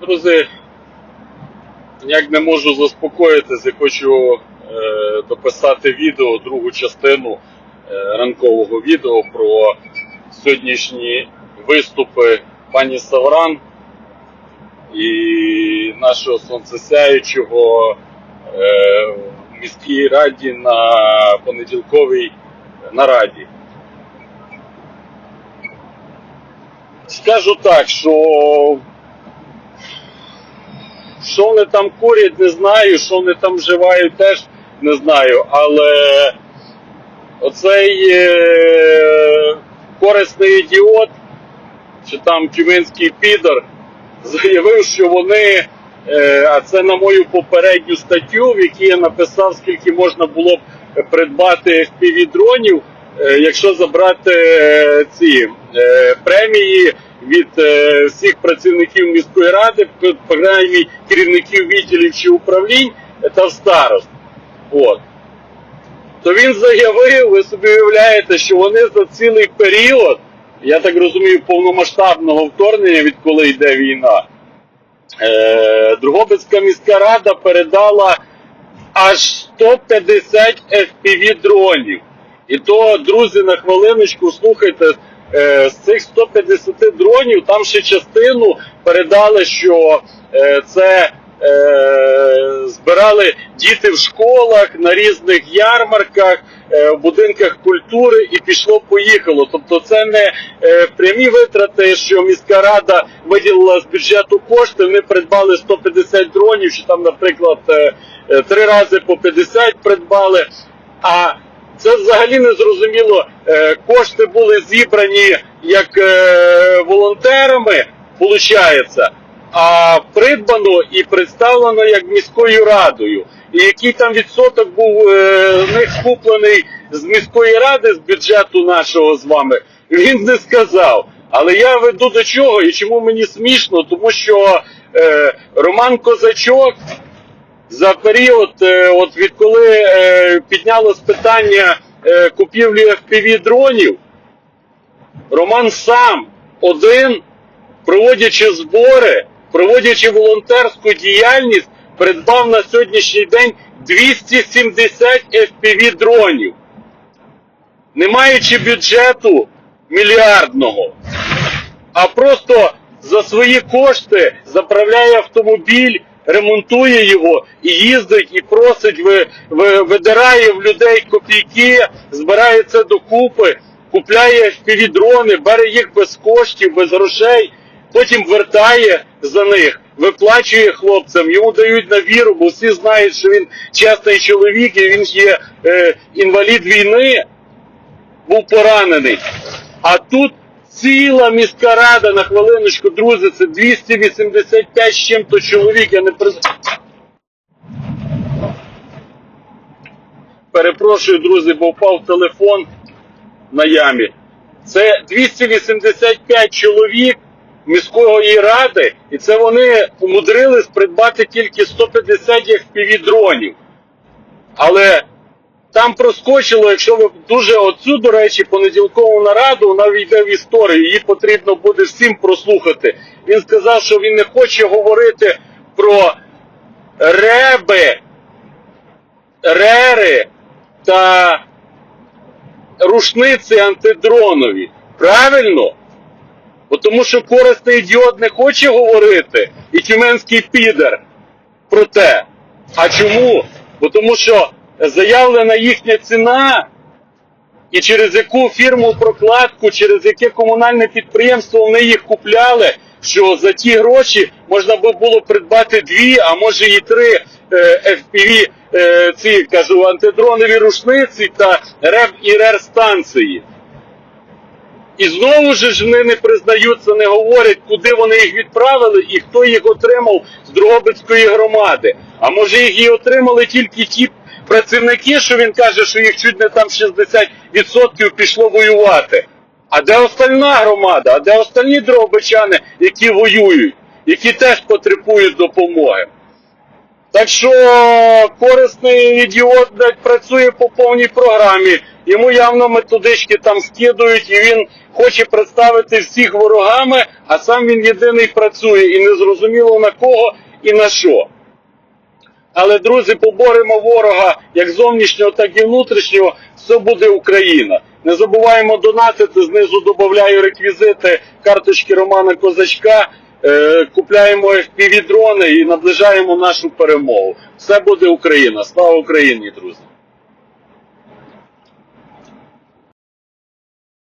Друзі, ніяк не можу заспокоїтися хочу е, дописати відео, другу частину е, ранкового відео про сьогоднішні виступи пані Савран і нашого сонцесяючого е, в міській раді на понеділковій нараді. Скажу так, що що вони там курять, не знаю, що вони там вживають, теж не знаю. Але оцей е, корисний ідіот, чи там тюменський підор, заявив, що вони, е, а це на мою попередню статтю, в якій я написав, скільки можна було б придбати FPV-дронів, е, якщо забрати е, ці премії від е, всіх працівників міської ради, принаймні керівників відділів чи управлінь та старост. От. То він заявив, ви собі уявляєте, що вони за цілий період, я так розумію, повномасштабного вторгнення, відколи йде війна, е, Другобицька міська рада передала аж 150 FPV дронів. І то, друзі, на хвилиночку, слухайте, з цих 150 дронів там ще частину передали, що е, це е, збирали діти в школах, на різних ярмарках, е, в будинках культури і пішло-поїхало. Тобто це не е, прямі витрати, що міська рада виділила з бюджету кошти, вони придбали 150 дронів, чи там, наприклад, е, е, три рази по 50 придбали. А це взагалі не зрозуміло. Е, Кошти були зібрані як е, волонтерами, виходить, а придбано і представлено як міською радою. І який там відсоток був е, з них скуплений з міської ради, з бюджету нашого з вами, він не сказав. Але я веду до чого і чому мені смішно, тому що е, Роман Козачок за період, е, от відколи е, піднялось питання е, купівлі FPV дронів, Роман сам один, проводячи збори, проводячи волонтерську діяльність, придбав на сьогоднішній день 270 FPV дронів, не маючи бюджету мільярдного а просто за свої кошти заправляє автомобіль, ремонтує його і їздить, і просить, ви, ви, видирає в людей копійки, збирає це докупи, купляє дрони, бере їх без коштів, без грошей, потім вертає за них, виплачує хлопцям, йому дають на віру, бо всі знають, що він чесний чоловік і він є е, інвалід війни, був поранений. А тут ціла міська рада на хвилиночку, друзі, це 285 з чим-то чоловік. Я не приз... Перепрошую, друзі, бо впав телефон на ямі. Це 285 чоловік міської ради, і це вони умудрились придбати тільки 150 FPV дронів. Але там проскочило, якщо ви дуже оцю, до речі, понеділкову нараду, вона війде в історію, її потрібно буде всім прослухати. Він сказав, що він не хоче говорити про реби, рери та рушниці антидронові. Правильно? Бо тому що корисний ідіот не хоче говорити, і тюменський підер про те. А чому? Бо тому що заявлена їхня ціна, і через яку фірму прокладку, через яке комунальне підприємство вони їх купляли, що за ті гроші можна би було придбати дві, а може і три е, FPV, е, ці кажу, антидронові рушниці та РЕБ і РЕР станції. І знову ж вони не признаються, не говорять, куди вони їх відправили і хто їх отримав з Дрогобицької громади. А може їх і отримали тільки ті працівники, що він каже, що їх чуть не там 60% пішло воювати. А де остальна громада? А де остальні дрогобичани, які воюють, які теж потребують допомоги? Так що корисний ідіот працює по повній програмі. Йому явно методички там скидують, і він хоче представити всіх ворогами, а сам він єдиний працює і не зрозуміло на кого і на що. Але, друзі, поборемо ворога як зовнішнього, так і внутрішнього. Все буде Україна. Не забуваємо донатити, знизу додаю реквізити карточки Романа Козачка, е, купляємо FPV-дрони і наближаємо нашу перемогу. Все буде Україна. Слава Україні, друзі!